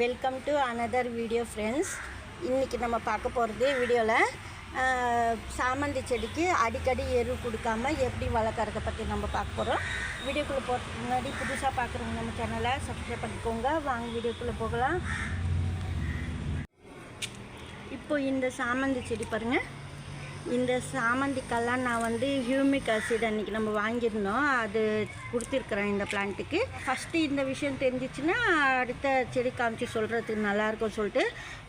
Welcome to another video friends இன்றைக்கி நம்ம பார்க்க போகிறது வீடியோவில் சாமந்தி செடிக்கு அடிக்கடி எரு கொடுக்காம எப்படி வளர்க்குறத பற்றி நம்ம பார்க்க போகிறோம் வீடியோக்குள்ளே போகிறதுக்கு முன்னாடி புதுசாக பார்க்குறவங்க நம்ம சேனலை சப்ஸ்கிரைப் பண்ணிக்கோங்க. வாங்க வீடியோக்குள்ளே போகலாம். இப்போ இந்த சாமந்தி செடி பாருங்கள் இந்த சாமந்திக்கெல்லாம் நான் வந்து ஹியூமிக் ஆசிட் அன்றைக்கி நம்ம வாங்கியிருந்தோம். அது கொடுத்துருக்குறேன் இந்த பிளான்ட்டுக்கு ஃபஸ்ட்டு இந்த விஷயம் தெரிஞ்சிச்சுன்னா அடுத்த செடி காமிச்சு சொல்கிறதுக்கு நல்லாயிருக்கும் சொல்லிட்டு.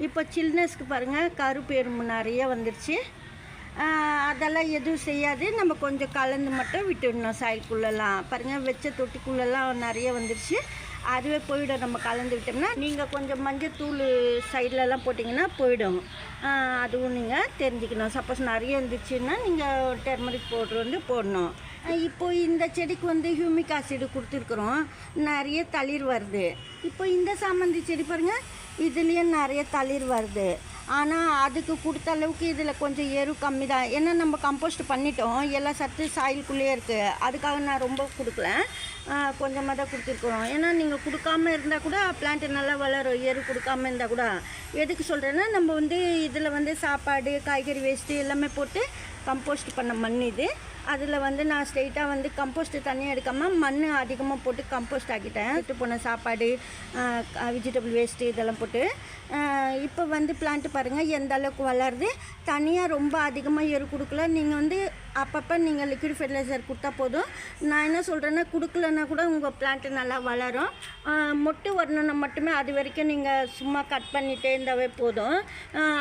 இப்போ சில்னஸ்க்கு பாருங்கள் கருப்பு எறும்பு நிறைய வந்துருச்சு. அதெல்லாம் எதுவும் செய்யாது. நம்ம கொஞ்சம் கலந்து மட்டும் விட்டுடணும் சாய்க்குள்ளெல்லாம் பாருங்கள் வெச்ச தொட்டிக்குள்ளெல்லாம் நிறைய வந்துருச்சு. அதுவே போயிடும். நம்ம கலந்து விட்டோம்னா நீங்கள் கொஞ்சம் மஞ்சத்தூள் சைட்லலாம் போட்டிங்கன்னா போயிடும். அதுவும் நீங்கள் தெரிஞ்சுக்கணும். சப்போஸ் நிறைய இருந்துச்சுன்னா நீங்கள் டெர்மரிக் பவுட்ரு வந்து போடணும். இப்போ இந்த செடிக்கு வந்து ஹியூமிக் ஆசிடு கொடுத்துருக்குறோம். நிறைய தளிர் வருது. இப்போ இந்த சாமந்தி செடி பாருங்கள் இதுலேயும் நிறைய தளிர் வருது. ஆனால் அதுக்கு கொடுத்த அளவுக்கு இதில் கொஞ்சம் எரு கம்மி தான். ஏன்னா நம்ம கம்போஸ்ட் பண்ணிட்டோம். எல்லா சத்து சாயிலுக்குள்ளேயே இருக்குது அதுக்காக நான் ரொம்ப கொடுக்கல. கொஞ்சமாக தான் கொடுத்துருக்குறோம். ஏன்னா நீங்கள் கொடுக்காம இருந்தால் கூட பிளான்ட் நல்லா வளரும். எரு கொடுக்காம இருந்தால் கூட. எதுக்கு சொல்கிறேன்னா நம்ம வந்து இதில் வந்து சாப்பாடு காய்கறி வேஸ்ட்டு எல்லாமே போட்டு கம்போஸ்ட் பண்ண மண் இது. அதில் வந்து நான் ஸ்ட்ரெயிட்டாக வந்து கம்போஸ்ட் தனியாக எடுக்காமல் மண் அதிகமாக போட்டு கம்போஸ்ட் ஆக்கிட்டேன். விட்டு போன சாப்பாடு வெஜிடபிள் வேஸ்ட்டு இதெல்லாம் போட்டு. இப்போ வந்து பிளான்ட் பாருங்கள் எந்த அளவுக்கு வளருது? தனியாக ரொம்ப அதிகமாக எரு கொடுக்கல. நீங்கள் வந்து அப்பப்போ நீங்கள் லிக்விட் ஃபெர்டிலைசர் கொடுத்தா போதும். நான் என்ன சொல்கிறேன்னா கொடுக்கலன்னா கூட உங்கள் பிளான்ட்டு நல்லா வளரும். மொட்டு வரணும்னா மட்டுமே அது வரைக்கும் நீங்கள் சும்மா கட் பண்ணிகிட்டே இருந்தாவே போதும்.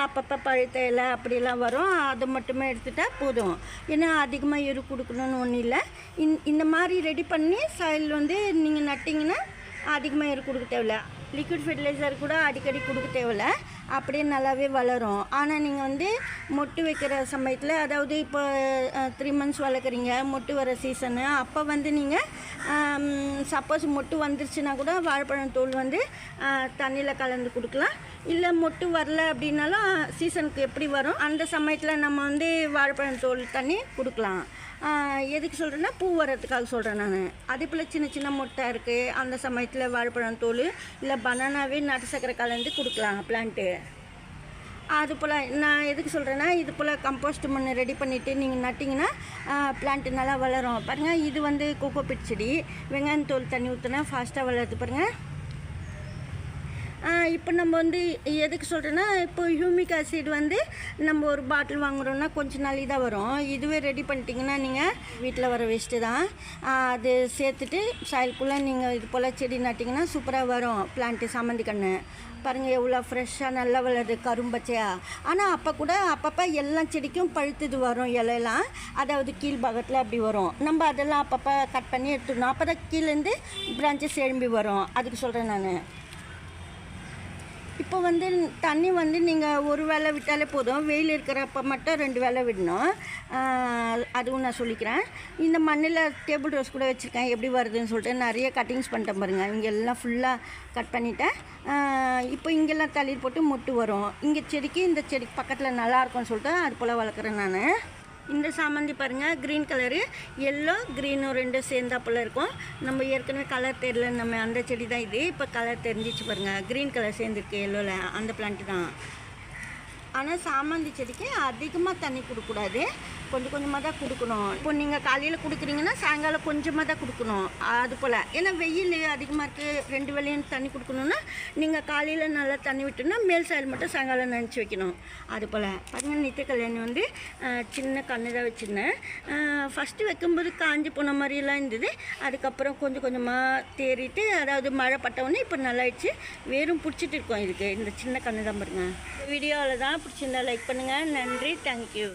அப்பப்போ பழுத்த இலை அப்படிலாம் வரும். அது மட்டுமே எடுத்துட்டா போதும். ஏன்னா அதிகமாக எரு கொடுக்கணும்னு ஒன்றும் இல்லை. இந் இந்த மாதிரி ரெடி பண்ணி சாயில் வந்து நீங்கள் நட்டிங்கன்னா அதிகமாக எரு கொடுக்க தேவையில்ல. லிக்விட் ஃபெர்டிலைசர் கூட அடிக்கடி கொடுக்க தேவையில்ல. அப்படியே நல்லாவே வளரும். ஆனால் நீங்கள் வந்து மொட்டு வைக்கிற சமயத்தில் அதாவது இப்போ த்ரீ மந்த்ஸ் வளர்க்குறீங்க மொட்டு வர சீசனு அப்போ வந்து நீங்கள் சப்போஸ் மொட்டு வந்துருச்சுன்னா கூட வாழைப்பழம் தோல் வந்து தண்ணியில் கலந்து கொடுக்கலாம். இல்லை மொட்டு வரல அப்படின்னாலும் சீசனுக்கு எப்படி வரும்? அந்த சமயத்தில் நம்ம வந்து வாழைப்பழம் தோல் தண்ணி கொடுக்கலாம். எதுக்கு சொல்கிறேன்னா பூ வர்றதுக்காக சொல்கிறேன் நான். அதே போல் சின்ன சின்ன முட்டை இருக்குது அந்த சமயத்தில் வாழைப்பழம் தோல் இல்லை பனானாவே நாட்டு சக்கரை கலந்து கொடுக்கலாம் பிளான்ட்டு அது போல் நான் எதுக்கு சொல்கிறேன்னா இது போல் கம்போஸ்ட் மண் ரெடி பண்ணிவிட்டு நீங்கள் நட்டிங்கன்னா பிளான்ட்டு நல்லா வளரும். பாருங்கள் இது வந்து கோகோ பிட் செடி. வெங்காயம் தோல் தண்ணி ஊற்றினா ஃபாஸ்ட்டாக வளருது பாருங்கள் இப்போ நம்ம வந்து எதுக்கு சொல்கிறேன்னா இப்போ ஹியூமிக் ஆசிட் வந்து நம்ம ஒரு பாட்டில் வாங்குகிறோம்னா கொஞ்ச நாள் தான் வரும். இதுவே ரெடி பண்ணிட்டீங்கன்னா நீங்கள் வீட்டில் வர வேஸ்ட்டு தான். அது சேர்த்துட்டு சாயலுக்குள்ளே நீங்கள் இது போல் செடி நட்டிங்கன்னா சூப்பராக வரும். பிளான்ட்டு சாமந்தி கன்று பாருங்கள் எவ்வளோ ஃப்ரெஷ்ஷாக நல்லா வளருது கரும்பச்சையா ஆனால் அப்போ கூட அப்பப்போ எல்லா செடிக்கும் பழுத்தது வரும் இலையெல்லாம். அதாவது கீழ்பாகத்தில் அப்படி வரும். நம்ம அதெல்லாம் அப்பப்போ கட் பண்ணி எடுத்துடணும். அப்போ தான் கீழேருந்து பிரான்ச்சஸ் எழும்பி வரும். அதுக்கு சொல்கிறேன் நான். இப்போ வந்து தண்ணி வந்து நீங்கள் ஒரு வேளை விட்டாலே போதும். வெயில் இருக்கிறப்ப மட்டும் ரெண்டு வேளை விடணும். அதுவும் நான் சொல்லிக்கிறேன். இந்த மண்ணில் டேபிள் ரோஸ் கூட வச்சுருக்கேன். எப்படி வருதுன்னு சொல்லிட்டு நிறைய கட்டிங்ஸ் பண்ணிட்டேன் பாருங்கள் இங்கே எல்லாம் ஃபுல்லாக கட் பண்ணிட்டேன். இப்போ இங்கெல்லாம் தளிர் போட்டு மொட்டு வரும். இங்கே செடிக்கு இந்த செடிக்கு பக்கத்தில் நல்லாயிருக்கும்னு சொல்லிட்டு அது போல் வளர்க்குறேன் நான். இந்த சாமந்தி பாருங்கள் க்ரீன் கலரு எல்லோ க்ரீனும் ரெண்டும் சேர்ந்தாப்புல இருக்கும். நம்ம ஏற்கனவே கலர் தெரியல நம்ம அந்த செடி தான் இது. இப்போ கலர் தெரிஞ்சிச்சு பாருங்கள் க்ரீன் கலர் சேர்ந்துருக்கு எல்லோவில் அந்த பிளான்ட்டு தான். ஆனால் சாமந்தி செடிக்கு அதிகமாக தண்ணி கொடுக்கக்கூடாது. கொஞ்சம் கொஞ்சமாக தான் கொடுக்கணும். இப்போ நீங்கள் காலையில் கொடுக்குறீங்கன்னா சாயங்காலம் கொஞ்சமாக தான் கொடுக்கணும். அது போல். ஏன்னா வெயில் அதிகமாக இருக்குது ரெண்டு வேலையும் தண்ணி கொடுக்கணுன்னா நீங்கள் காலையில் நல்லா தண்ணி விட்டுனா மேல் சாயல் மட்டும் சாயங்காலம் நினச்சி வைக்கணும். அது போல். பாருங்கள் நித்திய கல்யாணி வந்து சின்ன கண்ணு தான் வச்சுருந்தேன். ஃபஸ்ட்டு வைக்கும்போது காஞ்சி போன மாதிரியெல்லாம் இருந்தது. அதுக்கப்புறம் கொஞ்சம் கொஞ்சமாக தேறிட்டு அதாவது மழை பட்டவுடனே இப்போ நல்லாயிடுச்சு வேரும் பிடிச்சிட்டு இருக்கோம் இதுக்கு. இந்த சின்ன கண்ணு தான் பாருங்கள் வீடியோவில் தான் பிடிச்சிருந்தா லைக் பண்ணுங்கள் நன்றி. தேங்க்யூ